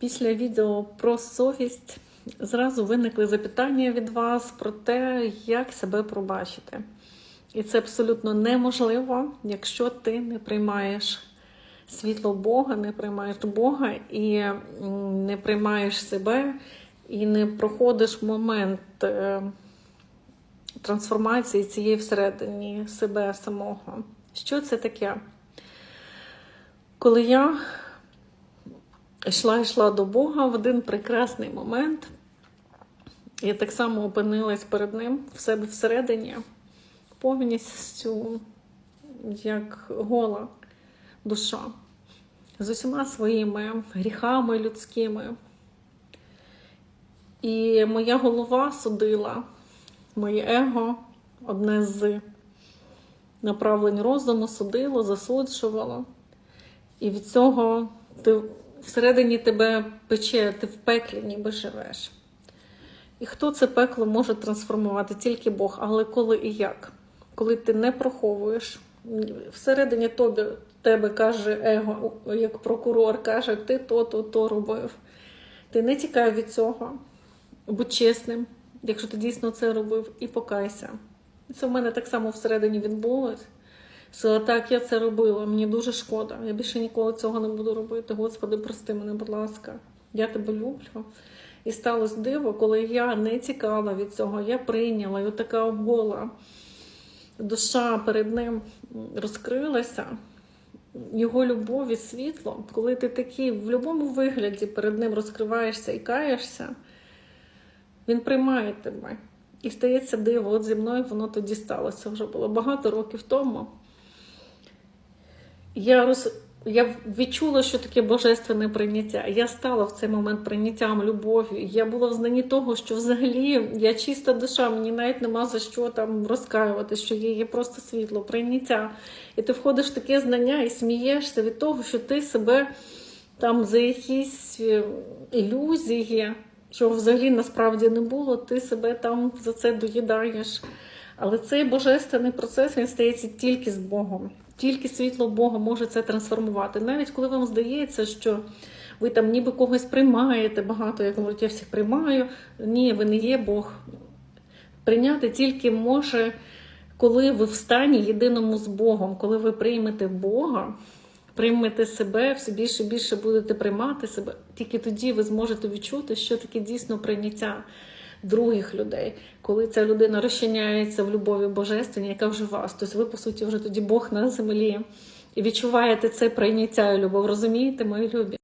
Після відео про совість зразу виникли запитання від вас про те, як себе пробачити. І це абсолютно неможливо, якщо ти не приймаєш світло Бога, не приймаєш Бога і не приймаєш себе, і не проходиш момент е, трансформації цієї всередині себе самого. Що це таке? Коли я йшла йшла до Бога в один прекрасний момент, я так само опинилась перед ним в себе всередині, повністю як гола душа, з усіма своїми гріхами людськими. І моя голова судила, моє его, одне з направлень розуму, судило, засуджувало. І від цього ти всередині тебе пече, ти в пеклі ніби живеш. І хто це пекло може трансформувати? Тільки Бог. Але коли і як? Коли ти не проховуєш, всередині тобі, тебе каже его, як прокурор, каже, ти то, то, то робив. Ти не тікай від цього, будь чесним, якщо ти дійсно це робив, і покайся. Це в мене так само всередині відбулось. Сказала, так, я це робила, мені дуже шкода. Я більше ніколи цього не буду робити. Господи, прости мене, будь ласка, я тебе люблю. І сталося диво, коли я не тікала від цього, я прийняла, і отака гола душа перед ним розкрилася. Його любов і світло, коли ти такий в будь-якому вигляді перед ним розкриваєшся і каєшся, він приймає тебе. І стається диво, от зі мною воно тоді сталося вже було багато років тому. Я роз... я відчула, що таке божественне прийняття. Я стала в цей момент прийняттям, любов'ю. Я була в знанні того, що взагалі я чиста душа, мені навіть нема за що там розкаювати, що є, є просто світло, прийняття. І ти входиш в таке знання і смієшся від того, що ти себе там за якісь е, ілюзії, що взагалі насправді не було, ти себе там за це доїдаєш. Але цей божественний процес він стається тільки з Богом. Тільки світло Бога може це трансформувати. Навіть коли вам здається, що ви там ніби когось приймаєте багато, як говорять, я всіх приймаю. Ні, ви не є Бог. Прийняти тільки може, коли ви в стані єдиному з Богом, коли ви приймете Бога, приймете себе, все більше і більше будете приймати себе, тільки тоді ви зможете відчути, що таке дійсно прийняття других людей, коли ця людина розчиняється в любові божественній, яка вже вас. Тобто ви, по суті, вже тоді Бог на землі. І відчуваєте це прийняття і любов. Розумієте, мої любі?